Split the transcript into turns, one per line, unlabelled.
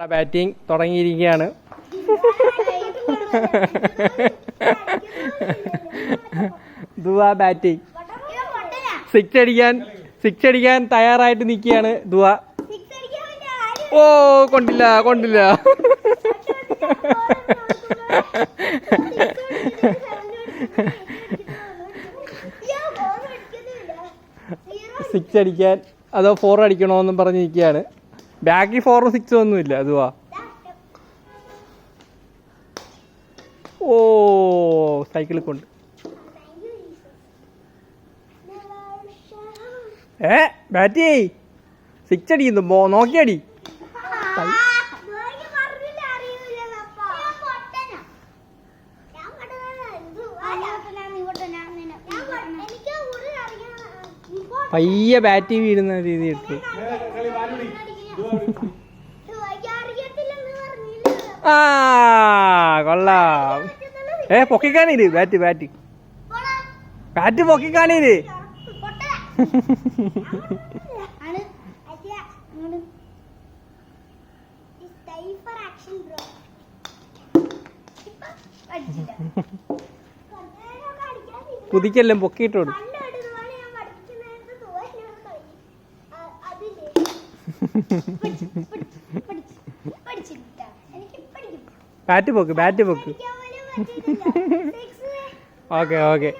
Batting തുടങ്ങിയിരിക്കുകയാണ്. ദുവ batting. Six അടിക്കാൻ സിക്സ് അടിക്കാൻ തയ്യാറായിട്ട് നിൽക്കുകയാണ് ദുവ. ഓ കൊണ്ടില്ല കൊണ്ടില്ല. സിക്സ് അടിക്കാൻ അതോ ഫോർ അടിക്കണോന്നും പറഞ്ഞ് നിൽക്കുകയാണ്. ബാക്കി ഫോറും സിക്സും ഒന്നുമില്ല അതുവാ. ഓ സൈക്കിളിൽ കൊണ്ട്. ഏ ബാറ്റ് ചെയ് സിക്സ് അടിക്കുന്നു ബോ നോക്കിയടി. പയ്യെ ബാറ്റ് വീഴുന്ന രീതി എടുത്ത് ആ കൊള്ളാം. ഏ പൊക്കിക്കാണീര് ബാറ്റ് ബാറ്റ്. ബാറ്റ് പൊക്കിക്കാണീര് കുതിക്കെല്ലാം പൊക്കിയിട്ട് ബാറ്റ് പൊക്ക് ബാറ്റ് പൊക്ക് ഓക്കെ ഓക്കെ